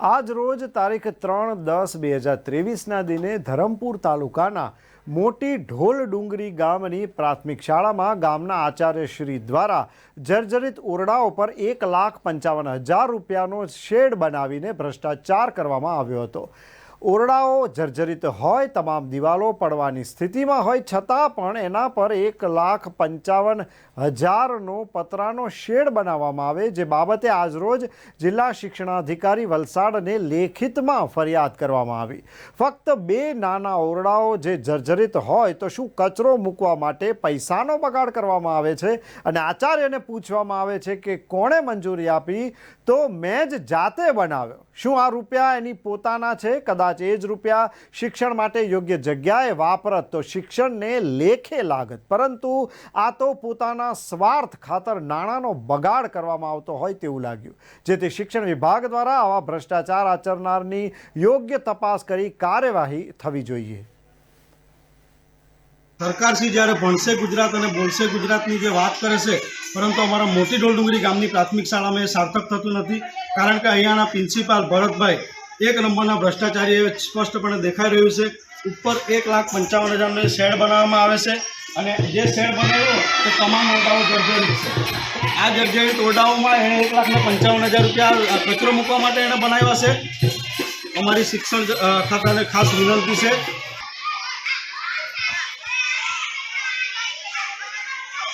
આજ રોજ તારીખ ત્રણ દસ બે હજાર ત્રેવીસના દિને ધરમપુર તાલુકાના મોટી ઢોલ ડુંગરી ગામની પ્રાથમિક શાળામાં ગામના આચાર્યશ્રી દ્વારા જર્જરિત ઓરડાઓ પર એક લાખ પંચાવન હજાર રૂપિયાનો શેડ બનાવીને ભ્રષ્ટાચાર કરવામાં આવ્યો હતો. ઓરડાઓ જર્જરિત હોય, તમામ દિવાલો પડવાની સ્થિતિમાં હોય, છતાં પણ એના પર એક લાખ પંચાવન હજારનો પતરાનો શેડ બનાવવામાં આવે, જે બાબતે આજરોજ જિલ્લા શિક્ષણાધિકારી વલસાડને લેખિતમાં ફરિયાદ કરવામાં આવી. ફક્ત બે નાના ઓરડાઓ જે જર્જરિત હોય, તો શું કચરો મૂકવા માટે પૈસાનો બગાડ કરવામાં આવે છે? અને આચાર્યને પૂછવામાં આવે છે કે કોણે મંજૂરી આપી? તો મેં જ જાતે બનાવ્યો. શું આ રૂપિયા એની પોતાના છે? કદાચ એ જ રૂપિયા શિક્ષણ માટે યોગ્ય જગ્યાએ વાપરત. તો શિક્ષણને લેખે લાગત. પરંતુ આ તો પોતાના સ્વાર્થ ખાતર નાણાંનો બગાડ કરવામાં આવતો હોય તેવું લાગ્યું. જેથી શિક્ષણ વિભાગ દ્વારા આવા ભ્રષ્ટાચાર આચરનારની યોગ્ય તપાસ કરી કાર્યવાહી થવી જોઈએ. સરકારશ્રી જ્યારે ભણશે ગુજરાત અને બોલશે ગુજરાતની જે વાત કરે છે, પરંતુ અમારા મોટી ડોલડુંગરી ગામની પ્રાથમિક શાળામાં એ સાર્થક થતું નથી. કારણ કે અહીંયાના પ્રિન્સિપાલ ભરતભાઈ એક નંબરના ભ્રષ્ટાચારી સ્પષ્ટપણે દેખાઈ રહ્યું છે. ઉપર એક લાખ પંચાવન હજારનો શેડ બનાવવામાં આવે છે અને જે શેડ બનાવ્યો તે તમામ ઓરડાઓ જર્જરિત છે. આ જર્જરિત ઓરડાઓમાં એણે એક લાખને પંચાવન હજાર રૂપિયા કચરો મૂકવા માટે એણે બનાવ્યા છે. અમારી શિક્ષણ ખાતાને ખાસ વિનંતી છે.